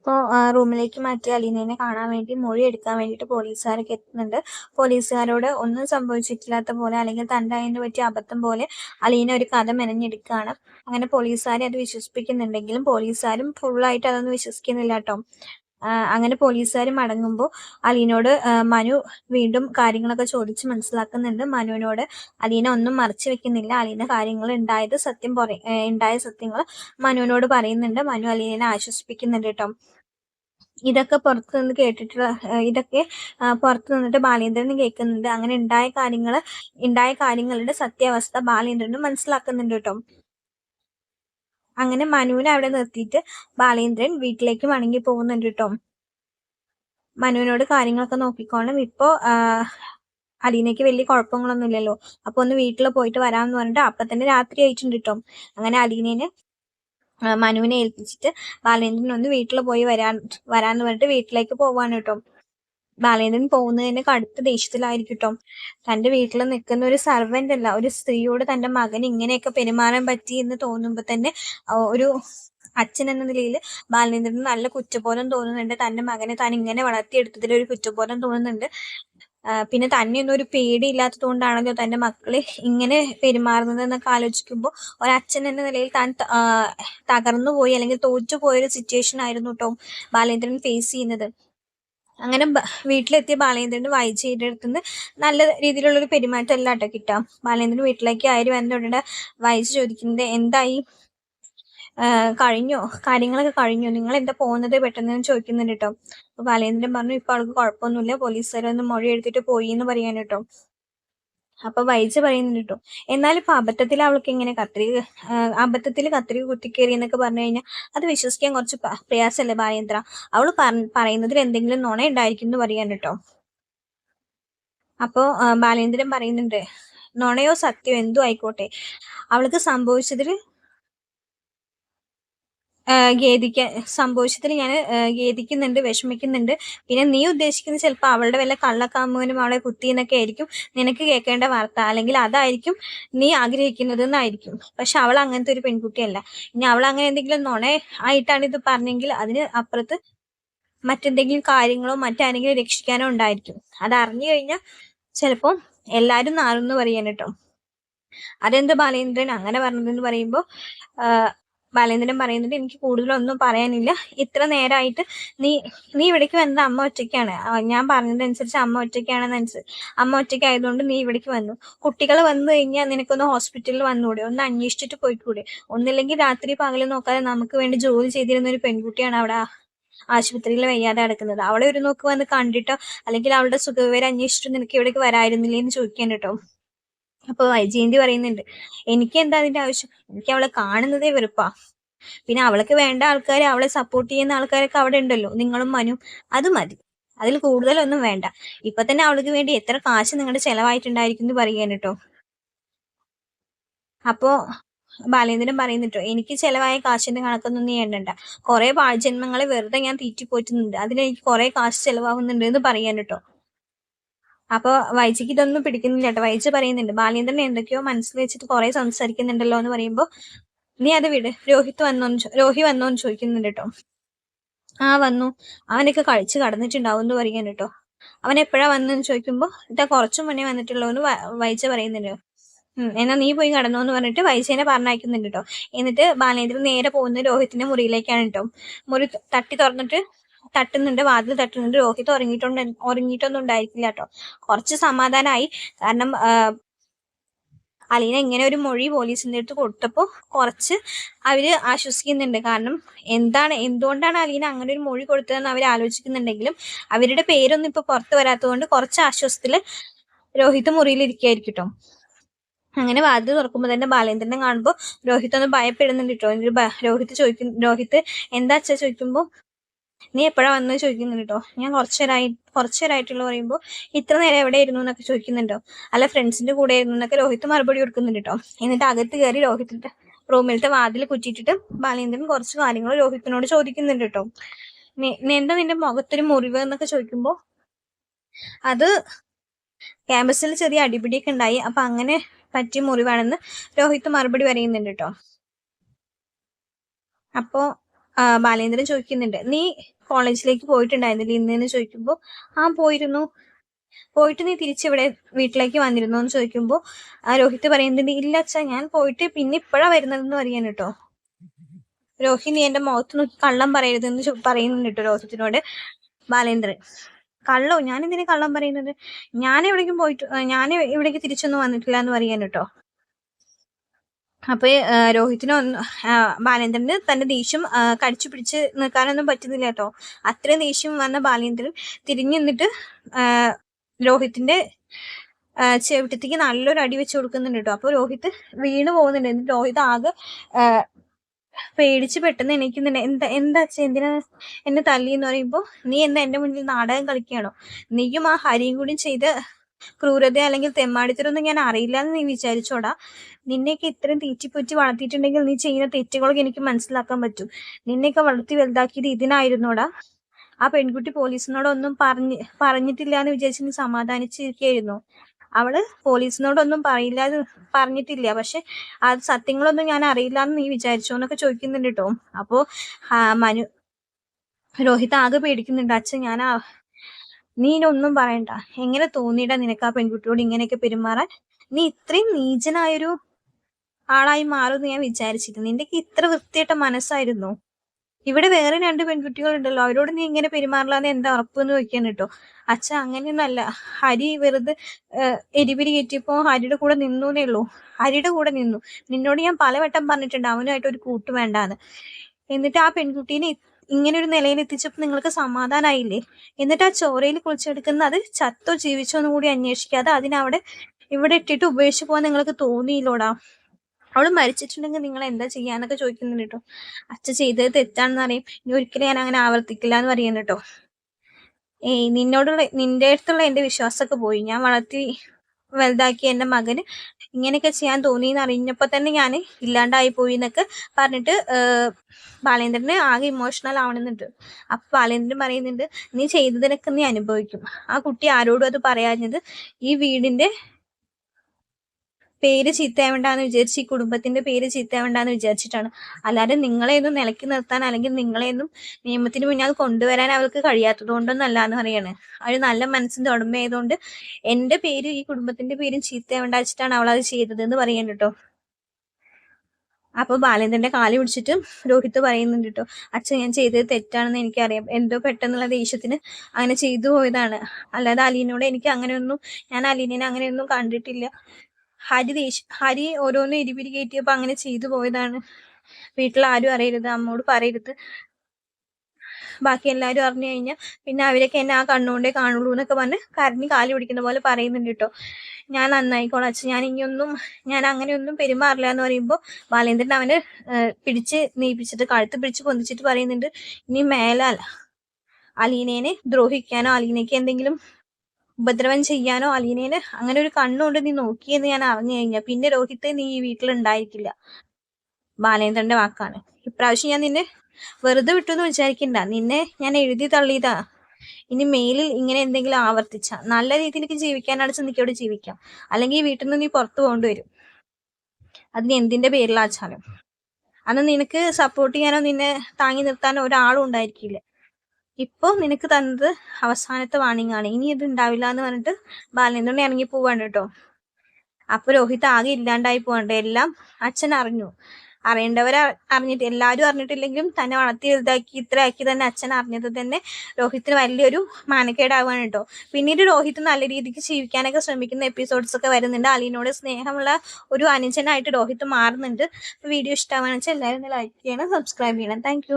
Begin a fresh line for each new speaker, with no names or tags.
അപ്പോൾ റൂമിലേക്ക് മാറ്റി അലീനേനെ കാണാൻ വേണ്ടി മൊഴി എടുക്കാൻ വേണ്ടിയിട്ട് പോലീസുകാരൊക്കെ എത്തുന്നുണ്ട്. പോലീസുകാരോട് ഒന്നും സംഭവിച്ചിട്ടില്ലാത്ത പോലെ അല്ലെങ്കിൽ തന്റെ അതിന് പറ്റിയ അബദ്ധം പോലെ അലീന ഒരു കഥ മെനഞ്ഞെടുക്കുകയാണ്. അങ്ങനെ പോലീസുകാരെ അത് വിശ്വസിപ്പിക്കുന്നുണ്ടെങ്കിലും പോലീസുകാരും ഫുള്ളായിട്ട് അതൊന്നും വിശ്വസിക്കുന്നില്ല കേട്ടോ. അങ്ങനെ പോലീസുകാർ മടങ്ങുമ്പോൾ അലീനോട് മനു വീണ്ടും കാര്യങ്ങളൊക്കെ ചോദിച്ച് മനസ്സിലാക്കുന്നുണ്ട്. മനുവിനോട് അലീന ഒന്നും മറച്ചു വെക്കുന്നില്ല. അലീന കാര്യങ്ങൾ ഉണ്ടായത് സത്യം പറ ഉണ്ടായ സത്യങ്ങൾ മനുവിനോട് പറയുന്നുണ്ട്. മനു അലീനെ ആശ്വസിപ്പിക്കുന്നുണ്ട് കേട്ടോ ഇതൊക്കെ പുറത്തു നിന്ന് കേട്ടിട്ടുള്ള ഇതൊക്കെ പുറത്തു നിന്നിട്ട് ബാലേന്ദ്രനും കേൾക്കുന്നുണ്ട്. അങ്ങനെ ഉണ്ടായ കാര്യങ്ങൾ ഉണ്ടായ കാര്യങ്ങളുടെ സത്യാവസ്ഥ ബാലേന്ദ്രനും മനസ്സിലാക്കുന്നുണ്ട് കേട്ടോ അങ്ങനെ മനുവിനെ അവിടെ നിർത്തിയിട്ട് ബാലേന്ദ്രൻ വീട്ടിലേക്ക് മടങ്ങി പോകുന്നുണ്ട് കേട്ടോ. മനുവിനോട് കാര്യങ്ങളൊക്കെ നോക്കിക്കോണം. ഇപ്പോ അലീനയ്ക്ക് വലിയ കുഴപ്പങ്ങളൊന്നും ഇല്ലല്ലോ. അപ്പൊ ഒന്ന് വീട്ടിൽ പോയിട്ട് വരാമെന്ന് പറഞ്ഞിട്ട് അപ്പൊ തന്നെ രാത്രി ആയിട്ടുണ്ട് കേട്ടോ. അങ്ങനെ അലീനേനെ മനുവിനെ ഏൽപ്പിച്ചിട്ട് ബാലേന്ദ്രൻ ഒന്ന് വീട്ടിൽ പോയി വരാൻ വരാന്ന് പറഞ്ഞിട്ട് വീട്ടിലേക്ക് പോവാണ് കേട്ടോ. ബാലേന്ദ്രൻ പോകുന്നതിന് കടുത്ത ദേഷ്യത്തിലായിരിക്കും കേട്ടോ തന്റെ വീട്ടിൽ നിൽക്കുന്ന ഒരു സർവന്റ് അല്ല ഒരു സ്ത്രീയോട് തന്റെ മകൻ ഇങ്ങനെയൊക്കെ പെരുമാറാൻ പറ്റി എന്ന് തോന്നുമ്പോൾ തന്നെ ഒരു അച്ഛൻ എന്ന നിലയിൽ ബാലേന്ദ്രൻ നല്ല കുറ്റബോധം തോന്നുന്നുണ്ട്. തന്റെ മകനെ താൻ ഇങ്ങനെ വളർത്തിയെടുത്തതിൽ ഒരു കുറ്റബോധം തോന്നുന്നുണ്ട്. പിന്നെ തന്നെയൊന്നും ഒരു പേടി ഇല്ലാത്തത് കൊണ്ടാണല്ലോ തന്റെ മക്കൾ ഇങ്ങനെ പെരുമാറുന്നത് എന്നൊക്കെ ആലോചിക്കുമ്പോൾ ഒരച്ഛൻ എന്ന നിലയിൽ താൻ തകർന്നു പോയി അല്ലെങ്കിൽ തോറ്റു പോയൊരു സിറ്റുവേഷൻ ആയിരുന്നു കേട്ടോ ബാലേന്ദ്രൻ ഫേസ് ചെയ്യുന്നത്. അങ്ങനെ വീട്ടിലെത്തിയ ബാലേന്ദ്രന് വൈജയുടെ അടുത്തുനിന്ന് നല്ല രീതിയിലുള്ളൊരു പെരുമാറ്റം അല്ല കേട്ടോ കിട്ടാം ബാലേന്ദ്രൻ വീട്ടിലേക്ക് ആര് വന്ന ഉടനെ വായിച്ച് ചോദിക്കുന്നത് എന്തായി? കഴിഞ്ഞോ? കാര്യങ്ങളൊക്കെ കഴിഞ്ഞോ? നിങ്ങൾ എന്താ പോകുന്നത്? പെട്ടെന്ന് ചോദിക്കുന്നുണ്ട് കേട്ടോ. അപ്പൊ ബാലേന്ദ്രൻ പറഞ്ഞു ഇപ്പൊ ആൾക്ക് കുഴപ്പമൊന്നുമില്ല. പോലീസുകാരൊന്ന് മൊഴി എടുത്തിട്ട് പോയി എന്ന് പറയാൻ കേട്ടോ. അപ്പൊ വൈജ് പറയുന്നുണ്ട് കേട്ടോ എന്നാലും ഇപ്പൊ അബദ്ധത്തിൽ അവൾക്ക് ഇങ്ങനെ കത്രിക അബദ്ധത്തിൽ കത്രിക കുത്തിക്കേറി എന്നൊക്കെ പറഞ്ഞു കഴിഞ്ഞാൽ അത് വിശ്വസിക്കാൻ കുറച്ച് പ്രയാസമല്ലേ ബാലേന്ദ്ര? അവൾ പറയുന്നതിൽ എന്തെങ്കിലും നുണ ഉണ്ടായിരിക്കും എന്ന് പറയാൻ കേട്ടോ അപ്പോ ബാലേന്ദ്രൻ പറയുന്നുണ്ട് നുണയോ സത്യോ എന്തോ ആയിക്കോട്ടെ. അവൾക്ക് സംഭവിച്ചതിൽ ഖേദിക്കാൻ സംഭവിച്ചതിൽ ഞാൻ ഖേദിക്കുന്നുണ്ട് വിഷമിക്കുന്നുണ്ട്. പിന്നെ നീ ഉദ്ദേശിക്കുന്ന ചിലപ്പോൾ അവളുടെ വല്ല കള്ളക്കാമുവിനും അവളെ കുത്തിയെന്നൊക്കെ ആയിരിക്കും നിനക്ക് കേൾക്കേണ്ട വാർത്ത. അല്ലെങ്കിൽ അതായിരിക്കും നീ ആഗ്രഹിക്കുന്നത് എന്നായിരിക്കും പക്ഷെ അവൾ അങ്ങനത്തെ ഒരു പെൺകുട്ടിയല്ല. ഇനി അവൾ അങ്ങനെ എന്തെങ്കിലും നുണ ആയിട്ടാണ് ഇത് പറഞ്ഞെങ്കിൽ അതിന് അപ്പുറത്ത് മറ്റെന്തെങ്കിലും കാര്യങ്ങളോ മറ്റാരെങ്കിലും രക്ഷിക്കാനോ ഉണ്ടായിരിക്കും. അത് അറിഞ്ഞു കഴിഞ്ഞാൽ ചിലപ്പോൾ എല്ലാവരും നാളെന്ന് പറയാൻ കേട്ടോ. അതെന്ത് ബാലേന്ദ്രൻ അങ്ങനെ പറഞ്ഞതെന്ന് പറയുമ്പോൾ ബാലേന്ദ്രൻ പറയുന്നത് എനിക്ക് കൂടുതലൊന്നും പറയാനില്ല. ഇത്ര നേരമായിട്ട് നീ നീ ഇവിടേക്ക് വന്നത് അമ്മ ഒറ്റയ്ക്കാണ്. ഞാൻ പറഞ്ഞതനുസരിച്ച് അമ്മ ഒറ്റയ്ക്കാണെന്ന് അമ്മ ഒറ്റയ്ക്ക് ആയതുകൊണ്ട് നീ ഇവിടേക്ക് വന്നു. കുട്ടികൾ വന്നു കഴിഞ്ഞാൽ നിനക്കൊന്ന് ഹോസ്പിറ്റലിൽ വന്നുകൂടെ ഒന്ന് അന്വേഷിച്ചിട്ട് പോയിക്കൂടെ? ഒന്നില്ലെങ്കിൽ രാത്രി പകൽ നോക്കാതെ നമുക്ക് വേണ്ടി ജോലി ചെയ്തിരുന്ന ഒരു പെൺകുട്ടിയാണ് അവിടെ ആശുപത്രിയിൽ വയ്യാതെ കിടക്കുന്നത്. അവളെ ഒരു നോക്ക് വന്ന് കണ്ടിട്ടോ? അല്ലെങ്കിൽ അവളുടെ സുഖവിവരം അന്വേഷിച്ചിട്ട് നിനക്ക് ഇവിടേക്ക് വരായിരുന്നില്ലേ എന്ന് ചോദിക്കാൻ കേട്ടോ അപ്പൊ വൈജയന്തി പറയുന്നുണ്ട് എനിക്ക് എന്താ അതിന്റെ ആവശ്യം? എനിക്ക് അവളെ കാണുന്നതേ വെറുപ്പാ. പിന്നെ അവൾക്ക് വേണ്ട ആൾക്കാർ അവളെ സപ്പോർട്ട് ചെയ്യുന്ന ആൾക്കാരൊക്കെ അവിടെ ഉണ്ടല്ലോ നിങ്ങളും മനു അത് മതി. അതിൽ കൂടുതലൊന്നും വേണ്ട. ഇപ്പൊ തന്നെ അവൾക്ക് വേണ്ടി എത്ര കാശ് നിങ്ങളുടെ ചെലവായിട്ടുണ്ടായിരിക്കും എന്ന് പറയാൻ കേട്ടോ അപ്പോ ബാലേന്ദ്രൻ പറയുന്നിട്ടോ എനിക്ക് ചെലവായ കാശിന്റെ കണക്കൊന്നും നീ എണ്ണണ്ട. കുറെ പാഴ്ജന്മങ്ങളെ വെറുതെ ഞാൻ തീറ്റിപ്പോറ്റുന്നുണ്ട്. അതിലെനിക്ക് കുറെ കാശ് ചെലവാകുന്നുണ്ട് എന്ന് പറയാൻ കേട്ടോ അപ്പോൾ വൈജിക്ക് ഇതൊന്നും പിടിക്കുന്നില്ല കേട്ടോ. വൈജ് പറയുന്നുണ്ട് ബാലേന്ദ്രൻ എന്തൊക്കെയോ മനസ്സിൽ വെച്ചിട്ട് കുറെ സംസാരിക്കുന്നുണ്ടല്ലോ എന്ന് പറയുമ്പോൾ നീ അത് വിട്. രോഹിത് വന്നോന്ന് രോഹി വന്നോന്ന് ചോദിക്കുന്നുണ്ട് കേട്ടോ. ആ വന്നു. അവനൊക്കെ കഴിച്ച് കടന്നിട്ടുണ്ടാവും എന്ന് പറയാൻ കേട്ടോ. അവൻ എപ്പോഴാ വന്നെന്ന് ചോദിക്കുമ്പോൾ ഇതാ കുറച്ചു മുന്നേ വന്നിട്ടുള്ളൂ എന്ന് വൈജ പറയുന്നുണ്ട്. എന്നാ നീ പോയി കടന്നു എന്ന് പറഞ്ഞിട്ട് വൈജയനെ പറഞ്ഞയക്കുന്നുണ്ട് കേട്ടോ. എന്നിട്ട് ബാലേന്ദ്രൻ നേരെ പോകുന്ന രോഹിത്തിന്റെ മുറിയിലേക്കാണ് കേട്ടോ. മുറി തട്ടി തുറന്നിട്ട് തട്ടുന്നുണ്ട് വാതിൽ തട്ടുന്നുണ്ട് രോഹിത് ഉറങ്ങിയിട്ടുണ്ട് ഉറങ്ങിയിട്ടൊന്നും ഉണ്ടായിരിക്കില്ല കേട്ടോ. കുറച്ച് സമാധാനമായി കാരണം അലീന ഇങ്ങനെ ഒരു മൊഴി പോലീസിന്റെ അടുത്ത് കൊടുത്തപ്പോൾ കുറച്ച് അവർ ആശ്വസിക്കുന്നുണ്ട്. കാരണം എന്താണ് എന്തുകൊണ്ടാണ് അലീന അങ്ങനെ ഒരു മൊഴി കൊടുത്തതെന്ന് അവർ ആലോചിക്കുന്നുണ്ടെങ്കിലും അവരുടെ പേരൊന്നും ഇപ്പോൾ പുറത്ത് വരാത്തതുകൊണ്ട് കുറച്ച് ആശ്വാസത്തിൽ രോഹിത് മുറിയിലിരിക്കുകയായിരിക്കും കേട്ടോ. അങ്ങനെ വാതിൽ തുറക്കുമ്പോൾ തന്നെ ബാലേന്ദ്രനെ കാണുമ്പോൾ രോഹിത് ഒന്ന് ഭയപ്പെടുന്നുണ്ട് കേട്ടോ. രോഹിത് ചോദിക്കും രോഹിത് എന്താ അച്ഛ ചോദിക്കുമ്പോൾ നീ എപ്പോഴാ വന്നത് ചോദിക്കുന്നുണ്ട് കേട്ടോ ഞാൻ കുറച്ചേരായി കുറച്ചേരായിട്ടുള്ള പറയുമ്പോൾ ഇത്ര നേരം എവിടെ ഇരുന്നു എന്നൊക്കെ ചോദിക്കുന്നുണ്ടോ അല്ല ഫ്രണ്ട്സിന്റെ കൂടെ ആയിരുന്നു എന്നൊക്കെ രോഹിത് മറുപടി കൊടുക്കുന്നുണ്ട് കേട്ടോ എന്നിട്ട് അകത്ത് കയറി രോഹിത്തിന്റെ റൂമിലത്തെ വാതിൽ കുറ്റിയിട്ടിട്ട് ബാലേന്ദ്രൻ കുറച്ച് കാര്യങ്ങൾ രോഹിത്തിനോട് ചോദിക്കുന്നുണ്ട് കേട്ടോ എന്താ നിന്റെ മുഖത്തൊരു മുറിവ് എന്നൊക്കെ ചോദിക്കുമ്പോൾ അത് ക്യാമ്പസിൽ ചെറിയ അടിപിടിയൊക്കെ ഉണ്ടായി. അപ്പൊ അങ്ങനെ പറ്റിയ മുറിവാണെന്ന് രോഹിത് മറുപടി പറയുന്നുണ്ട് കേട്ടോ അപ്പോ ബാലേന്ദ്രൻ ചോദിക്കുന്നുണ്ട് നീ കോളേജിലേക്ക് പോയിട്ടുണ്ടായിരുന്നില്ല? ഇന്നെന്ന് ചോദിക്കുമ്പോൾ ആ പോയിരുന്നു. പോയിട്ട് നീ തിരിച്ചിവിടെ വീട്ടിലേക്ക് വന്നിരുന്നു? എന്ന് ചോദിക്കുമ്പോൾ ആ രോഹിത് പറയുന്നുണ്ട് ഇല്ല അച്ഛാ ഞാൻ പോയിട്ട് പിന്നെ ഇപ്പോഴാ വരുന്നതെന്ന് പറയാൻ കേട്ടോ. രോഹിത് നീ എന്റെ മുഖത്ത് നോക്കി കള്ളം പറയരുതെന്ന് പറയുന്നുണ്ട് കേട്ടോ രോഹിത്തിനോട് ബാലേന്ദ്രൻ. കള്ളോ? ഞാൻ എന്തിനാ കള്ളം പറയുന്നത്? ഞാൻ എവിടേക്കും പോയിട്ട് ഞാൻ ഇവിടേക്ക് തിരിച്ചൊന്നും വന്നിട്ടില്ല എന്ന് പറയാൻ കേട്ടോ. അപ്പൊ ആ, രോഹിത്തിന് ഒന്ന് ബാലേന്ദ്രന് തന്റെ ദേഷ്യം കടിച്ചു പിടിച്ച് നിൽക്കാനൊന്നും പറ്റുന്നില്ല കേട്ടോ. അത്രയും ദേഷ്യം വന്ന ബാലേന്ദ്രൻ തിരിഞ്ഞു നിന്നിട്ട് രോഹിത്തിന്റെ ചെവിട്ടത്തേക്ക് നല്ലൊരു അടി വെച്ച് കൊടുക്കുന്നുണ്ട് കേട്ടോ. അപ്പോൾ രോഹിത് വീണ് പോകുന്നുണ്ട്. എന്നിട്ട് രോഹിത് ആകെ പേടിച്ച് പെട്ടെന്ന് എണീക്കുന്നുണ്ട്. എന്താ എന്താ എന്തിനാ എന്നെ തല്ലി എന്ന് പറയുമ്പോൾ നീ എന്താ എന്റെ മുന്നിൽ നാടകം കളിക്കുകയാണോ? നീയും ആ ഹരിയും കൂടി ചെയ്ത ക്രൂരത അല്ലെങ്കിൽ തെമ്മാടിത്തരൊന്നും ഞാൻ അറിയില്ല എന്ന് നീ വിചാരിച്ചോടാ. നിന്നെയൊക്കെ ഇത്രയും തീറ്റിപ്പൊറ്റി വളർത്തിയിട്ടുണ്ടെങ്കിൽ നീ ചെയ്യുന്ന തെറ്റുകളൊക്കെ എനിക്ക് മനസ്സിലാക്കാൻ പറ്റും. നിന്നെയൊക്കെ വളർത്തി വലുതാക്കിയത് ഇതിനായിരുന്നോടാ. ആ പെൺകുട്ടി പോലീസിനോടൊന്നും പറഞ്ഞ് പറഞ്ഞിട്ടില്ല എന്ന് വിചാരിച്ച് നീ സമാധാനിച്ചിരിക്കുകയായിരുന്നു? അവൾ പോലീസിനോടൊന്നും പറയില്ല പറഞ്ഞിട്ടില്ല. പക്ഷെ ആ സത്യങ്ങളൊന്നും ഞാൻ അറിയില്ല എന്ന് നീ വിചാരിച്ചോ എന്നൊക്കെ ചോദിക്കുന്നുണ്ട് കേട്ടോ. അപ്പോ മനു രോഹിത് ആകെ പേടിക്കുന്നുണ്ട്. അച്ഛൻ ഞാൻ നീ ഒന്നും പറയണ്ട. എങ്ങനെ തോന്നിയിട്ട നിനക്ക് ആ പെൺകുട്ടിയോട് ഇങ്ങനെയൊക്കെ പെരുമാറാൻ? നീ ഇത്രയും നീചനായൊരു ആളായി മാറുമെന്ന് ഞാൻ വിചാരിച്ചിരുന്നു. നിന്റെക്ക് ഇത്ര വൃത്തിയായിട്ട മനസ്സായിരുന്നു. ഇവിടെ വേറെ രണ്ട് പെൺകുട്ടികളുണ്ടല്ലോ. അവരോട് നീ ഇങ്ങനെ പെരുമാറില്ലാന്ന് എന്താ ഉറപ്പ് ഉറപ്പെന്ന് ചോദിക്കാൻ കേട്ടോ. അച്ഛ അങ്ങനെയൊന്നല്ല ഹരി വെറുതെ എരിപിരി കയറ്റിയപ്പോ ഹരിയുടെ കൂടെ നിന്നൂന്നേ ഉള്ളൂ. ഹരിയുടെ കൂടെ നിന്നു. നിന്നോട് ഞാൻ പലവട്ടം പറഞ്ഞിട്ടുണ്ട് അവനുമായിട്ട് ഒരു കൂട്ട് വേണ്ടാന്ന്. എന്നിട്ട് ആ പെൺകുട്ടീനെ ഇങ്ങനെ ഒരു നിലയിൽ എത്തിച്ചപ്പോൾ നിങ്ങൾക്ക് സമാധാനമായില്ലേ എന്നിട്ട് ആ ചോരയിൽ കുളിച്ചെടുക്കുന്ന അത് ചത്തോ ജീവിച്ചോ എന്ന് കൂടി അന്വേഷിക്കാതെ അതിനവിടെ ഇവിടെ ഇട്ടിട്ട് ഉപേക്ഷിച്ച് പോകാൻ നിങ്ങൾക്ക് തോന്നിയില്ലോടാ? അവൾ മരിച്ചിട്ടുണ്ടെങ്കിൽ നിങ്ങൾ എന്താ ചെയ്യാന്നൊക്കെ ചോദിക്കുന്നുണ്ട് കേട്ടോ. അച്ഛ ചെയ്തത് തെറ്റാണെന്ന് അറിയും. ഇനി ഒരിക്കലും ഞാൻ അങ്ങനെ ആവർത്തിക്കില്ല എന്ന് പറയുന്നു കേട്ടോ. ഏയ് നിന്നോടുള്ള നിന്റെ അടുത്തുള്ള എന്റെ വിശ്വാസമൊക്കെ പോയി. ഞാൻ വളർത്തി വലുതാക്കിയ എന്റെ മകന് ഇങ്ങനെയൊക്കെ ചെയ്യാൻ തോന്നി എന്ന് അറിഞ്ഞപ്പോൾ തന്നെ ഞാൻ ഇല്ലാണ്ടായി പോയി എന്നൊക്കെ പറഞ്ഞിട്ട് ബാലേന്ദ്രന് ആകെ ഇമോഷണൽ ആവണമെന്നുണ്ട് അപ്പം ബാലേന്ദ്രൻ പറയുന്നുണ്ട് നീ ചെയ്തതിനൊക്കെ നീ അനുഭവിക്കും. ആ കുട്ടി ആരോടും അത് പറയാഞ്ഞത് ഈ വീടിന്റെ പേര് ചീത്തയാവണ്ടെന്ന് വിചാരിച്ച് ഈ കുടുംബത്തിന്റെ പേര് ചീത്തയാവണ്ടെന്ന് വിചാരിച്ചിട്ടാണ്. അല്ലാതെ നിങ്ങളെയൊന്നും നിലയ്ക്ക് നിർത്താൻ അല്ലെങ്കിൽ നിങ്ങളെയൊന്നും നിയമത്തിന് മുന്നിൽ കൊണ്ടുവരാൻ അവൾക്ക് കഴിയാത്തത് കൊണ്ടൊന്നല്ല എന്ന് പറയാണ് അവർ നല്ല മനസ്സിന്റെ ഉടമയായതുകൊണ്ട് എന്റെ പേര് ഈ കുടുംബത്തിന്റെ പേരും ചീത്തയാവണ്ട വെച്ചിട്ടാണ് അവൾ അത് ചെയ്തത് എന്ന് പറയാൻ കേട്ടോ അപ്പൊ ബാലേന്ദ്രന്റെ കാലി പിടിച്ചിട്ട് രോഹിത് പറയുന്നുണ്ട് കേട്ടോ അച്ഛൻ ഞാൻ ചെയ്തത് തെറ്റാണെന്ന് എനിക്കറിയാം. എന്തോ പെട്ടെന്നുള്ള ദേഷ്യത്തിന് അങ്ങനെ ചെയ്തു പോയതാണ്. അല്ലാതെ അലീനോട് എനിക്ക് അങ്ങനെയൊന്നും ഞാൻ അലീനെ അങ്ങനെയൊന്നും കണ്ടിട്ടില്ല. ഹരി ദേഷ്യ ഹരി ഓരോന്ന് എരിപിരി കയറ്റിയപ്പോ അങ്ങനെ ചെയ്തു പോയതാണ്. വീട്ടിൽ ആരും അറിയരുത് അമ്മോട് പറയരുത്. ബാക്കി എല്ലാരും അറിഞ്ഞു കഴിഞ്ഞാൽ പിന്നെ അവരൊക്കെ എന്നെ ആ കണ്ണുകൊണ്ടേ കാണുള്ളൂ എന്നൊക്കെ പറഞ്ഞ് കരഞ്ഞ് കാലി പിടിക്കുന്ന പോലെ പറയുന്നുണ്ട് കേട്ടോ. ഞാൻ നന്നായിക്കോളാം അച്ഛൻ ഞാൻ ഇനിയൊന്നും ഞാൻ അങ്ങനെയൊന്നും പെരുമാറില്ല എന്ന് പറയുമ്പോൾ ബാലേന്ദ്രൻ അവനെ പിടിച്ച് നീപ്പിച്ചിട്ട് കഴുത്ത് പിടിച്ച് പൊന്തിച്ചിട്ട് പറയുന്നുണ്ട് ഇനി മേലാൽ അലീനേനെ ദ്രോഹിക്കാനോ അലീനയ്ക്ക് എന്തെങ്കിലും ഉപദ്രവം ചെയ്യാനോ അലീനേനെ അങ്ങനെ ഒരു കണ്ണുകൊണ്ട് നീ നോക്കിയെന്ന് ഞാൻ അറിഞ്ഞു കഴിഞ്ഞാൽ പിന്നെ രോഹിത്തെ നീ ഈ വീട്ടിൽ ഉണ്ടായിരിക്കില്ല ബാലേന്ദ്രന്റെ വാക്കാണ്. ഇപ്രാവശ്യം ഞാൻ നിന്നെ വെറുതെ വിട്ടു എന്ന് വിചാരിക്കണ്ട. നിന്നെ ഞാൻ എഴുതി തള്ളിയതാ. ഇനി മേലിൽ ഇങ്ങനെ എന്തെങ്കിലും ആവർത്തിച്ച. നല്ല രീതിയിൽ എനിക്ക് ജീവിക്കാനാണ് നിനക്കവിടെ ജീവിക്കാം. അല്ലെങ്കിൽ ഈ വീട്ടിൽ നിന്ന് നീ പുറത്തു പോകേണ്ടി വരും. അതിന് എന്തിന്റെ പേരിലാച്ചാലും അന്ന് നിനക്ക് സപ്പോർട്ട് ചെയ്യാനോ നിന്നെ താങ്ങി നിർത്താനോ ഒരാളും ഉണ്ടായിരിക്കില്ല. ഇപ്പൊ നിനക്ക് തന്നത് അവസാനത്തെ വാണിംഗ് ആണ്. ഇനി ഇത് ഉണ്ടാവില്ല എന്ന് പറഞ്ഞിട്ട് ബാലേന്ദ്രൻ ഇറങ്ങി പോവാണ് കേട്ടോ. അപ്പൊ രോഹിത് ആകെ ഇല്ലാണ്ടായി പോകണ്ട എല്ലാം അച്ഛൻ അറിഞ്ഞു. അറിയേണ്ടവരെ അറിഞ്ഞിട്ട് എല്ലാവരും അറിഞ്ഞിട്ടില്ലെങ്കിലും തന്നെ വളർത്തി വലുതാക്കി ഇത്ര ആക്കി തന്നെ അച്ഛൻ അറിഞ്ഞത് തന്നെ രോഹിത്തിന് വലിയൊരു മാനക്കേടാവാണ് കേട്ടോ. പിന്നീട് രോഹിത് നല്ല രീതിക്ക് ജീവിക്കാനൊക്കെ ശ്രമിക്കുന്ന എപ്പിസോഡ്സ് ഒക്കെ വരുന്നുണ്ട്. അലീനോട് സ്നേഹമുള്ള ഒരു അനുജനായിട്ട് രോഹിത് മാറുന്നുണ്ട്. വീഡിയോ ഇഷ്ടമാണെന്ന് വെച്ചാൽ എല്ലാവരും ലൈക്ക് ചെയ്യണം സബ്സ്ക്രൈബ് ചെയ്യണം. താങ്ക്